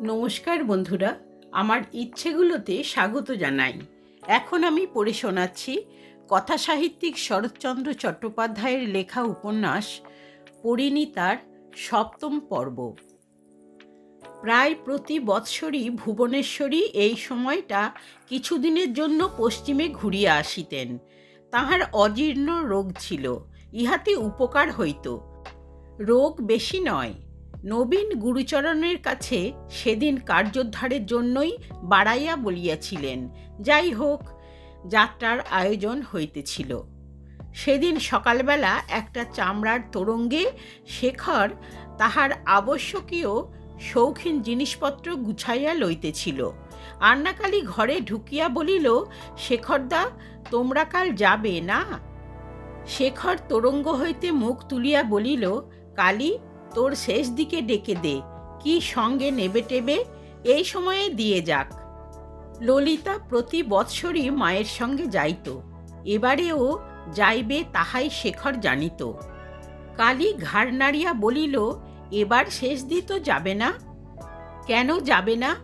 নমস্কার বন্ধুরা, আমার ইচ্ছেগুলোতে স্বাগত জানাই। এখন আমি পড়ে শোনাচ্ছি কথা সাহিত্যিক শরৎচন্দ্র চট্টোপাধ্যায়ের লেখা উপন্যাস পরিণীতার সপ্তম পর্ব। প্রায় প্রতি বৎসরই ভুবনেশ্বরী এই সময়টা কিছুদিনের জন্য পশ্চিমে ঘুরিয়া আসিতেন। তাহার অজীর্ণ রোগ ছিল, ইহাতে উপকার হইত। রোগ বেশি নয় নবীন গুরুচরণের কাছে সেদিন কার্যোদ্ধারের জন্যই বাড়াইয়া বলিয়াছিলেন, যাই হোক, যাত্রার আয়োজন হইতেছিল। সেদিন সকালবেলা একটা চামড়ার তোরঙ্গে শেখর তাহার আবশ্যকীয় শৌখিন জিনিসপত্র গুছাইয়া লইতেছিল। আন্নাকালি ঘরে ঢুকিয়া বলিল, শেখরদা, তোমরা কাল যাবে না? শেখর তোরঙ্গ হইতে মুখ তুলিয়া বলিল, কালী তোর শেষ দিকে ডেকে দে, কি সঙ্গে নেবে টেবে? এই সময়ে দিয়ে যাক। ললিতা প্রতি বৎসরই মায়ের সঙ্গে যাইত। এবারেও যাইবে তাহাই শেখর জানিত। কালী ঘাড় নাড়িয়া বলিল, এবার শেষ দিত যাবে না? কেন যাবে না?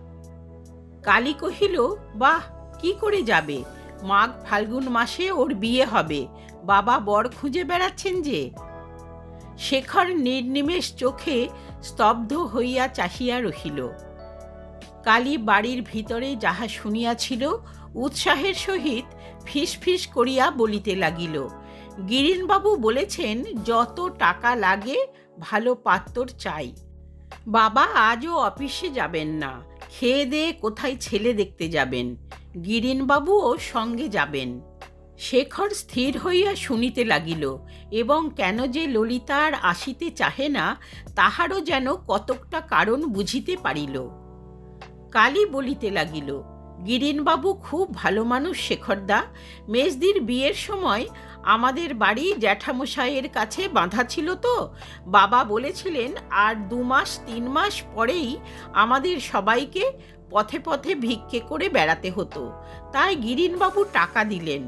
কালী কহিল, বাহ, কি করে যাবে? মাঘ ফাল্গুন মাসে ওর বিয়ে হবে। বাবা বর খুঁজে বেড়াচ্ছেন যে? শেখর নির্নিমেষ চোখে স্তব্ধ হইয়া চাহিয়া রহিল। কালী বাড়ির ভিতরে যাহা শুনিয়াছিল, উৎসাহের সহিত ফিস ফিস করিয়া বলিতে লাগিল, গিরিনবাবু বলেছেন, যত টাকা লাগে, ভালো পাত্তর চাই। বাবা আজও অফিসে যাবেন না, খেয়ে দিয়ে কোথায় ছেলে দেখতে যাবেন। গিরিনবাবুও সঙ্গে যাবেন। শেখর স্থির হইয়া শুনিতে লাগিল এবং কেন যে ললিতা আর আসিতে চাহে না, তাহারও যেন কতকটা কারণ বুঝিতে পারিল। কালী বলিতে লাগিল, গিরিনবাবু খুব ভালো মানুষ শেখরদা, মেজদির বিয়ের সময় আমাদের বাড়ি জ্যাঠামশাইয়ের কাছে বাঁধা ছিল তো, বাবা বলেছিলেন আর দু মাস, তিন মাস পরেই আমাদের সবাইকে পথে পথে ভিক্ষে করে বেড়াতে হতো, তাই গিরিনবাবু টাকা দিলেন।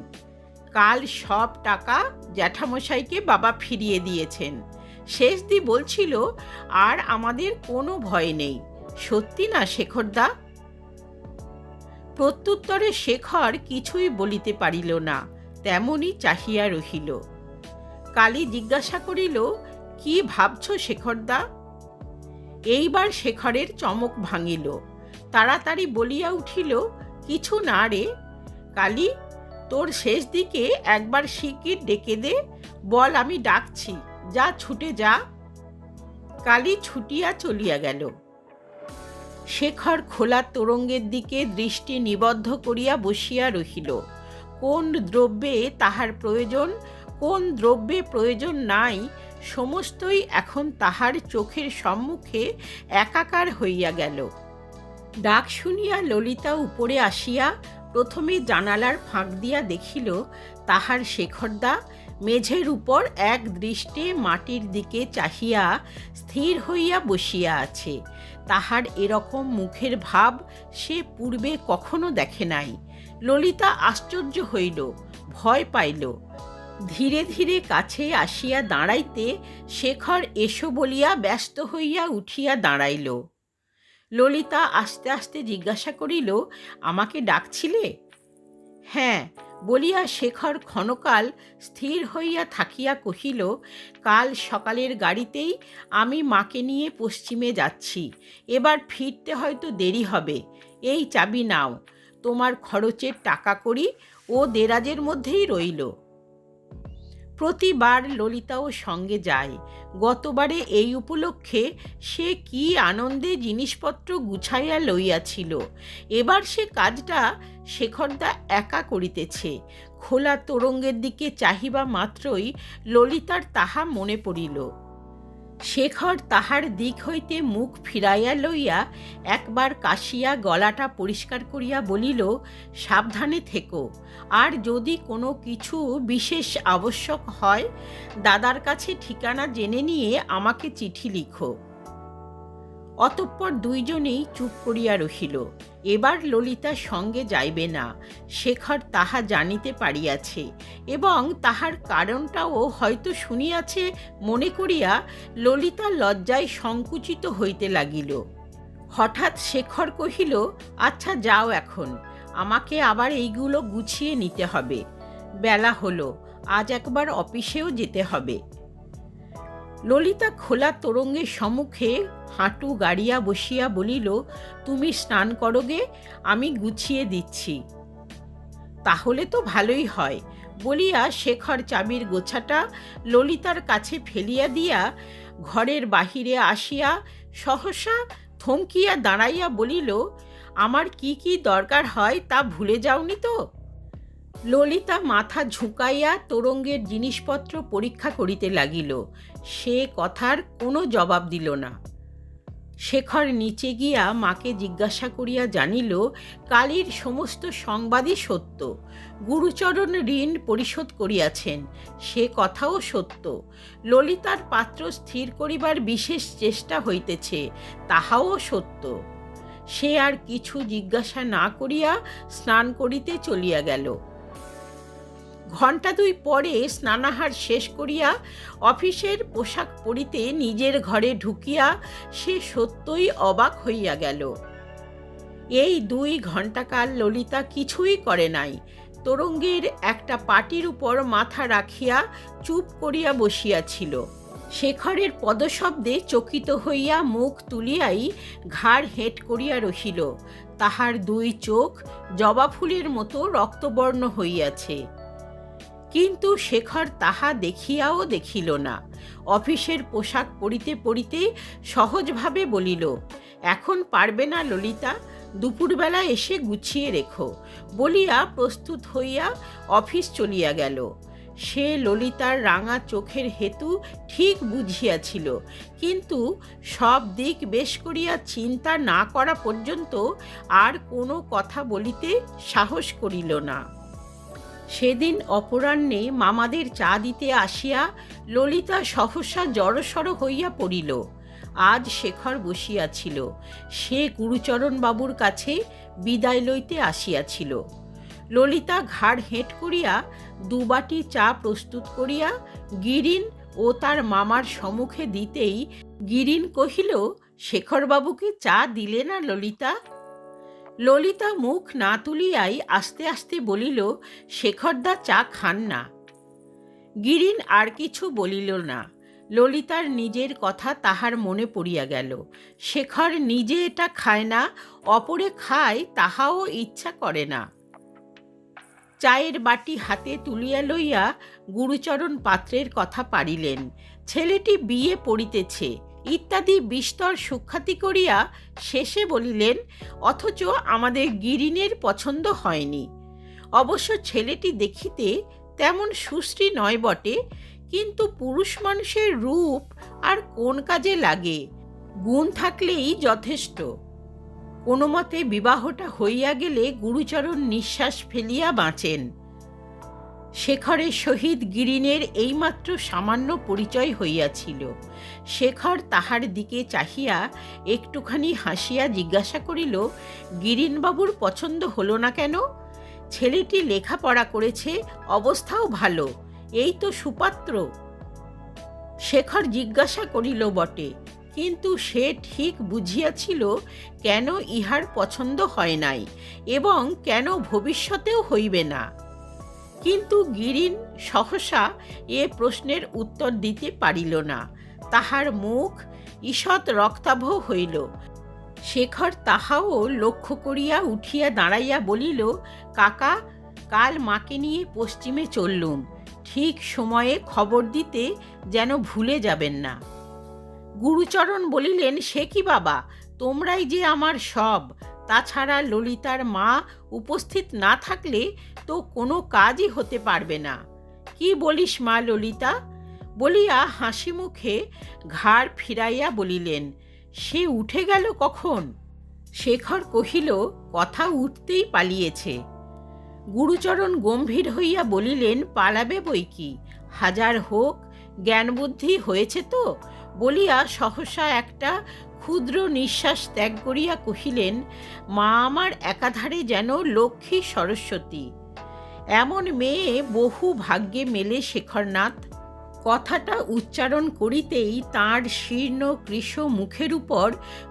কাল সব টাকা জ্যাঠামশাইকে বাবা ফিরিয়ে দিয়েছেন। শেষদি বলছিল, আর আমাদের কোনো ভয় নেই। সত্যি না, শেখরদা? প্রত্যুত্তরে শেখর কিছুই বলিতে পারিল না, তেমনই চাহিয়া রহিল। কালী জিজ্ঞাসা করিল, কি ভাবছ শেখরদা? এইবার শেখরের চমক ভাঙিল। তাড়াতাড়ি বলিয়া উঠিল, কিছু না রে। কালী তোর শেষ দিকে একবার শিগগির ডেকে দে। বল, আমি ডাকছি। যা, ছুটে যা। কালী ছুটিয়া চলিয়া গেল। শেখর খোলা তোরঙ্গের দিকে দৃষ্টি নিবদ্ধ করিয়া বসিয়া রহিল। কোন দ্রব্যে তাহার প্রয়োজন, কোন দ্রব্যে প্রয়োজন নাই, সমস্তই এখন তাহার চোখের সম্মুখে একাকার হইয়া গেল। ডাক শুনিয়া ললিতা উপরে আসিয়া প্রথমে জানালার ফাঁক দিয়া দেখিল তাহার শেখরদা মেঝের উপর এক দৃষ্টে মাটির দিকে চাহিয়া স্থির হইয়া বসিয়া আছে। তাহার এরকম মুখের ভাব সে পূর্বে কখনো দেখে নাই। ললিতা আশ্চর্য হইল, ভয় পাইল। ধীরে ধীরে কাছে আসিয়া দাঁড়াইতে শেখর এসো বলিয়া ব্যস্ত হইয়া উঠিয়া দাঁড়াইল। ললিতা আস্তে আস্তে জিজ্ঞাসা করিল, আমাকে ডাকছিলে? হ্যাঁ বলিয়া শেখর ক্ষণকাল স্থির হইয়া থাকিয়া কহিল, কাল সকালের গাড়িতেই আমি মাকে নিয়ে পশ্চিমে যাচ্ছি, এবার ফিরতে হয়তো দেরি হবে, এই চাবি নাও, তোমার খরচের টাকা করি ও দেরাজের মধ্যেই রইল। প্রতিবার ললিতাও সঙ্গে যায়। গতবারে এই উপলক্ষে সে কি আনন্দে জিনিসপত্র গুছাইয়া লইয়াছিল। এবার সে কাজটা শেখরদা একা করিতেছে। খোলা তোরঙ্গের দিকে চাহিবা মাত্রই ললিতার তাহা মনে পড়িল। শেখর তাহার দিক হইতে মুখ ফিরাইয়া লইয়া একবার কাশিয়া গলাটা পরিষ্কার করিয়া বলিল, সাবধানে থেকো। আর যদি কোনো কিছু বিশেষ আবশ্যক হয়, দাদার কাছে ঠিকানা জেনে নিয়ে আমাকে চিঠি লিখো। অতঃপর দুইজনেই চুপ করিয়া রহিল। এবার ললিতা সঙ্গে যাইবে না। শেখর তাহা জানিতে পারিয়াছে এবং তাহার কারণটাও হয়তো শুনিয়াছে মনে করিয়া ললিতা লজ্জায় সংকুচিত হইতে লাগিল। হঠাৎ শেখর কহিল আচ্ছা যাও এখন। আমাকে আবার এইগুলো গুছিয়ে নিতে হবে। বেলা হলো, আজ একবার অফিসেও যেতে হবে। ললিতা খোলা তোরঙ্গের সম্মুখে হাঁটু গাড়িয়া বসিয়া বলিল, তুমি স্নান করোগে আমি গুছিয়ে দিচ্ছি। তাহলে তো ভালোই হয়। বলিয়া শেখর চাবির গোছাটা ললিতার কাছে ফেলিয়া দিয়া ঘরের বাহিরে আসিয়া সহসা থমকিয়া দাঁড়াইয়া বলিল, আমার কি কি দরকার হয় তা ভুলে যাওনি তো? ললিতা মাথা ঝুঁকাইয়া তোরঙ্গের জিনিসপত্র পরীক্ষা করিতে লাগিল। সে কথার কোনো জবাব দিল না। শেখর নিচে গিয়া মাকে জিজ্ঞাসা করিয়া জানিল, কালীর সমস্ত সংবাদই সত্য। গুরুচরণ ঋণ পরিশোধ করিয়াছেন, সে কথাও সত্য। ললিতার পাত্র স্থির করিবার বিশেষ চেষ্টা হইতেছে, তাহাও সত্য। সে আর কিছু জিজ্ঞাসা না করিয়া স্নান করিতে চলিয়া গেল। ঘণ্টা দুই পরে স্নানাহার শেষ করিয়া অফিসের পোশাক পরিতে নিজের ঘরে ঢুকিয়া সে সত্যই অবাক হইয়া গেল। এই দুই ঘণ্টাকাল ললিতা কিছুই করে নাই। তোরঙ্গের একটা পাটির উপর মাথা রাখিয়া চুপ করিয়া বসিয়াছিল। শেখরের পদশব্দে চকিত হইয়া মুখ তুলিয়াই ঘাড় হেঁট করিয়া রহিল। তাহার দুই চোখ জবা ফুলের মতো রক্তবর্ণ হইয়াছে। কিন্তু শেখর তাহা দেখিয়াও দেখিল না। অফিসের পোশাক পরিতে পরিতে সহজভাবে বলিল, এখন পারবে না ললিতা, দুপুরবেলা এসে গুছিয়ে রেখো। বলিয়া প্রস্তুত হইয়া অফিস চলিয়া গেল। সে ললিতার রাঙা চোখের হেতু ঠিক বুঝিয়াছিল, কিন্তু সব দিক বেশ করিয়া চিন্তা না করা পর্যন্ত আর কোনো কথা বলিতে সাহস করিল না। সেদিন অপরাহ্নে মামাদের চা দিতে আসিয়া ললিতা সহসা জড়সড় হইয়া পড়িল। আজ শেখর বসিয়াছিল। সে গুরুচরণবাবুর কাছে বিদায় লইতে আসিয়াছিল। ললিতা ঘাড় হেঁট করিয়া দুবাটি চা প্রস্তুত করিয়া গিরিন ও তার মামার সম্মুখে দিতেই গিরিন কহিল, শেখরবাবুকে চা দিলে না ললিতা? ললিতা মুখ না তুলিয়াই আস্তে আস্তে বলিল, শেখরদা চা খান না। গিরিন আর কিছু বলিল না। ললিতার নিজের কথা তাহার মনে পড়িয়া গেল। শেখর নিজে এটা খায় না, অপরে খায় তাহাও ইচ্ছা করে না। চায়ের বাটি হাতে তুলিয়া লইয়া গুরুচরণ পাত্রের কথা পারিলেন। ছেলেটি বিয়ে পড়িতেছে। ইত্যাদি বিস্তর সুখ্যাতি করিয়া শেষে বলিলেন, অথচ আমাদের গিরিনের পছন্দ হয়নি। অবশ্য ছেলেটি দেখিতে তেমন সুশ্রী নয় বটে, কিন্তু পুরুষ মানুষের রূপ আর কোন কাজে লাগে, গুণ থাকলেই যথেষ্ট। কোনো মতে বিবাহটা হইয়া গেলে গুরুচরণ নিঃশ্বাস ফেলিয়া বাঁচেন। শেখরের সহিত গিরিনের এইমাত্র সামান্য পরিচয় হইয়াছিল। শেখর তাহার দিকে চাহিয়া একটুখানি হাসিয়া জিজ্ঞাসা করিল, গিরিনবাবুর পছন্দ হলো না কেন? ছেলেটি লেখাপড়া করেছে, অবস্থাও ভালো, এই তো সুপাত্র। শেখর জিজ্ঞাসা করিল, বটে, কিন্তু সে ঠিক বুঝিয়াছিল কেন ইহার পছন্দ হয় নাই এবং কেন ভবিষ্যতেও হইবে না? কিন্তু গিরিন সহসা এ প্রশ্নের উত্তর দিতে পারিল না। তাহার মুখ ঈষৎ রক্তাভ হইল। শেখর তাহাও লক্ষ্য করিয়া উঠিয়া দাঁড়াইয়া বলিল, কাকা, কাল মাকে নিয়ে পশ্চিমে চললুম। ঠিক সময়ে খবর দিতে যেন ভুলে যাবেন না। গুরুচরণ বলিলেন, সে কি বাবা? তোমরাই যে আমার সব। তাছাড়া ললিতার মা উপস্থিত না থাকলে তো কোনো কাজই হতে পারবে না। কি বলিস মা ললিতা? বলিয়া হাসি মুখে ঘাড় ফিরাইয়া বলিলেন, সে উঠে গেল কখন? শেখর কহিল, কথা উঠতেই পালিয়েছে। গুরুচরণ গম্ভীর হইয়া বলিলেন, পালাবে বই কি? হাজার হোক জ্ঞান বুদ্ধি হয়েছে তো? বলিয়া সহসা একটা ক্ষুদ্র নিঃশ্বাস ত্যাগ করিয়া কহিলেন, মা আমার একাধারে যেন লক্ষ্মী সরস্বতী। এমন মেয়ে বহু ভাগ্যে মেলে শেখরনাথ। কথাটা উচ্চারণ করিতেই তাঁর শীর্ণ কৃশ মুখের উপর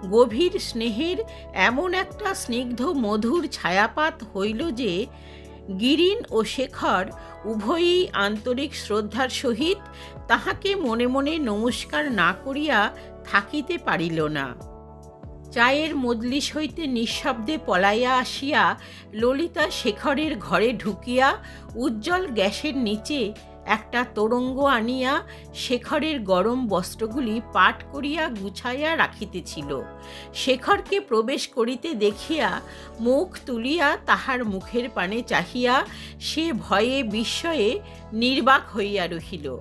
গভীর স্নেহের এমন একটা স্নিগ্ধ মধুর ছায়াপাত হইল যে, গিরিন ও শেখর উভয়ই আন্তরিক শ্রদ্ধার সহিত তাহাকে মনে মনে নমস্কার না করিয়া থাকিতে পারিল না। চায়ের মজলিস হইতে নিঃশব্দে পলাইয়া আসিয়া ললিতা শেখরের ঘরে ঢুকিয়া উজ্জ্বল গ্যাসের নিচে একটা তোরঙ্গ আনিয়া শেখরের গরম বস্ত্রগুলি পাট করিয়া গুছাইয়া রাখিতেছিল। শেখরকে প্রবেশ করিতে দেখিয়া মুখ তুলিয়া তাহার মুখের পানে চাহিয়া সে ভয়ে বিস্ময়ে নির্বাক হইয়া রহিল।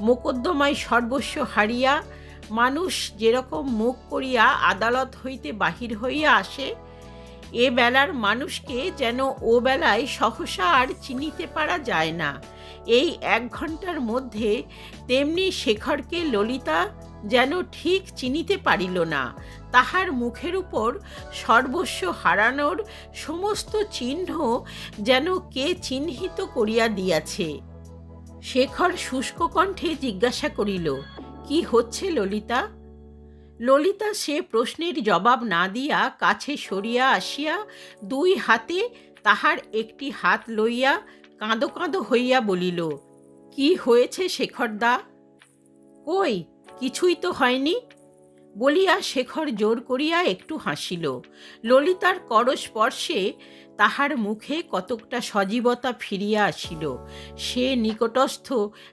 মোকদ্দমায় সর্বস্ব হারিয়া মানুষ যেরকম মুখ করিয়া আদালত হইতে বাহির হইয়া আসে, এ বেলার মানুষকে যেন ও বেলায় সহসা আর চিনিতে পারা যায় না। এই এক ঘণ্টার মধ্যে তেমনি শেখরকে ললিতা যেন ঠিক চিনিতে পারিল না, তাহার মুখের উপর সর্বস্ব হারানোর সমস্ত চিহ্ন যেন কে চিহ্নিত করিয়া দিয়াছে। শেখর শুষ্ক কণ্ঠে জিজ্ঞাসা করিল কি হচ্ছে ললিতা? ললিতা সে প্রশ্নের জবাব না দিয়া কাছে সরিয়া আসিয়া দুই হাতে তাহার একটি হাত লইয়া কাঁদো কাঁদো হইয়া বলিল, কি হয়েছে শেখরদা? কই, কিছুই তো হয়নি? বলিয়া শেখর জোর করিয়া একটু হাসিল। ললিতার করস্পর্শে তাহার মুখে কতকটা সজীবতা ফিরিয়া আসিল। সে নিকটস্থ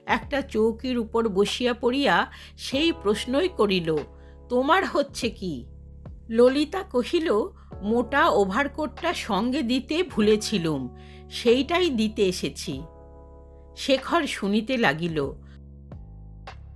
একটা চৌকির উপর বসিয়া পড়িয়া সেই প্রশ্নই করিল, তোমার হচ্ছে কি? ললিতা কহিল, মোটা ওভারকোটটা সঙ্গে দিতে ভুলেছিলুম, সেইটাই দিতে এসেছি। শেখর শুনিতে লাগিল